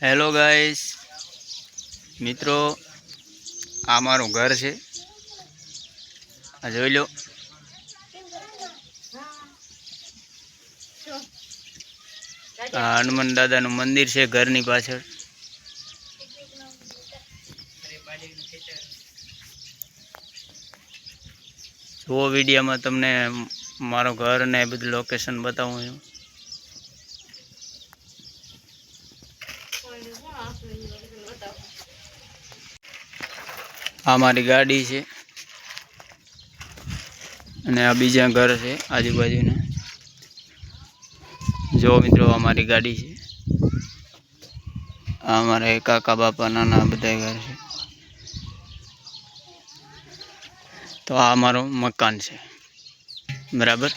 Hello guys મિત્રો, આ મારું ઘર છે. આ જોઈ લો. આ હનુમાન દાદાનું મંદિર છે ઘરની પાછળ. જુઓ વિડીયોમાં તમને મારું ઘર ને બધું લોકેશન બતાવું છું. આ મારી ગાડી છે. અને આ બીજા ઘર છે આજુબાજુના. જો મિત્રો, આ મારી ગાડી છે. આ મારા કાકા, બાપા, નાના બધા ઘર છે. તો આ મારું મકાન છે. બરાબર?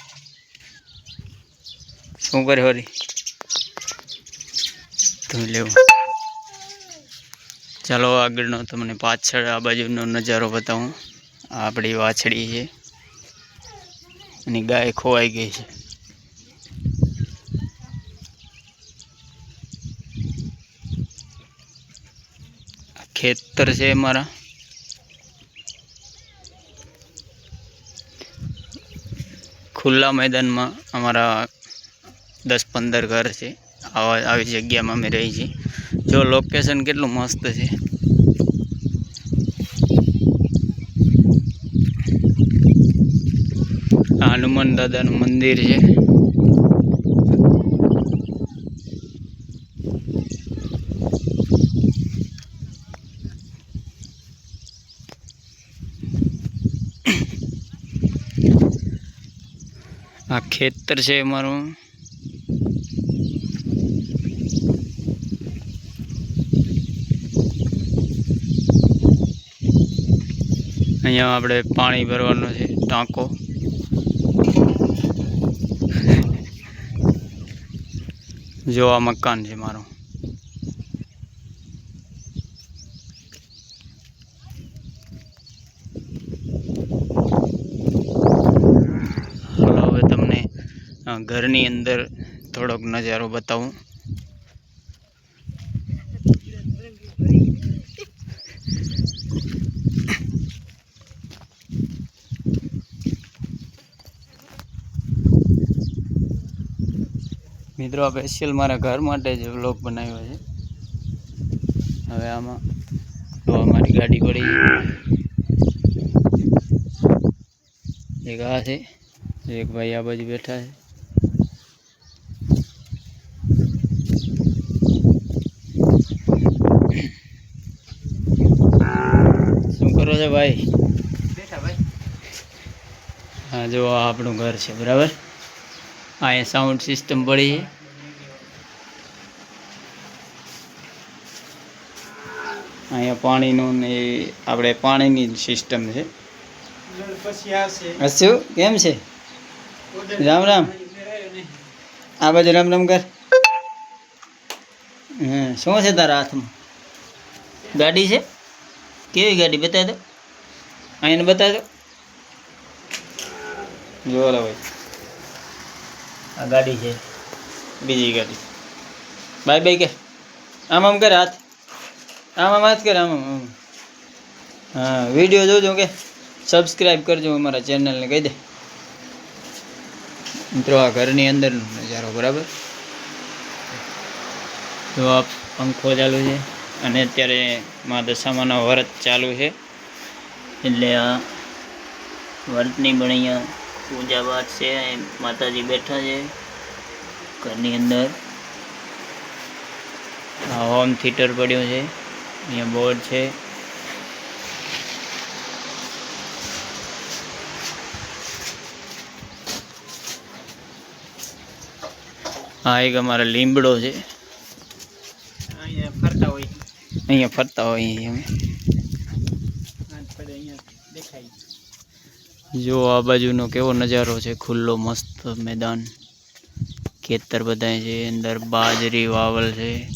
શું કરે હરી? તમે લેવું. ચાલો આગળનો તમને પાછળ આ બાજુનો નજારો બતાવું. આપણી વાછડી છે. અને ગાય ખોવાઈ ગઈ છે. ખેતર છે અમારા. ખુલ્લા મેદાનમાં અમારા દસ પંદર ઘર છે. આવા આવી જગ્યામાં અમે રહી છીએ. જો લોકેશન કેટલું મસ્ત છે. આ હનુમાન દાદાનું મંદિર છે. આ ખેતર છે અમારું. અહીંયા આપણે પાણી ભરવાનું છે, ટાંકો. જો આ મકાન છે મારું. હવે તમને ઘરની અંદર થોડોક નજારો બતાવું. મિત્રો આ સ્પેશિયલ મારા ઘર માટે જ વ્લોગ બનાવ્યો છે. હવે આમાં તો અમારી ગાડી પડી એક આ છે એક ભાઈ આ બાજુ બેઠા છે. શું કરો છો ભાઈ? બેઠા ભાઈ. હા જો આ આપણું ઘર છે બરાબર? અહીંયા સાઉન્ડ સિસ્ટમ પડી છે અહીંયા પાણીનું ને આપણે પાણીની સિસ્ટમ છે. પછી કેમ છે? રામ રામ. આ બાજુ રામ રામ કર. હા શું છે તારા હાથમાં? ગાડી છે? કેવી ગાડી? બતાવી દો. અહીંને બતાવી દો. જો લો ભાઈ આ ગાડી છે. બીજી ગાડી. બાય બાય કે. આમ આમ કર હાથ. આમ આમ હાથ કર, આમ આમ હા, વીડિયો જોજો કે. સબસ્ક્રાઈબ કરજો અમારા ચેનલને કહી દે. મિત્રો, આ ઘરની અંદરનો નજારો, બરાબર? તો આ પંખો ચાલુ છે અને અત્યારે મા દશામાનો વ્રત ચાલુ છે. એટલે આ વ્રતની પણ અહીંયા પૂજા પાઠ છે માતાજી બેઠા છે ઘરની અંદર. હોમ થિયેટર પડ્યું છે અહીંયા બોર્ડ છે. હા એક અમારે લીમડો છે. અહીંયા ફરતા હોય અહીંયા ફરતા હોય અમે આજ પડે અહીંયા દેખાય જો આ બાજુનો કેવો નજારો છે, ખુલ્લો મસ્ત મેદાન. ખેતર બધાય છે, અંદર બાજરી, વાવલ છે.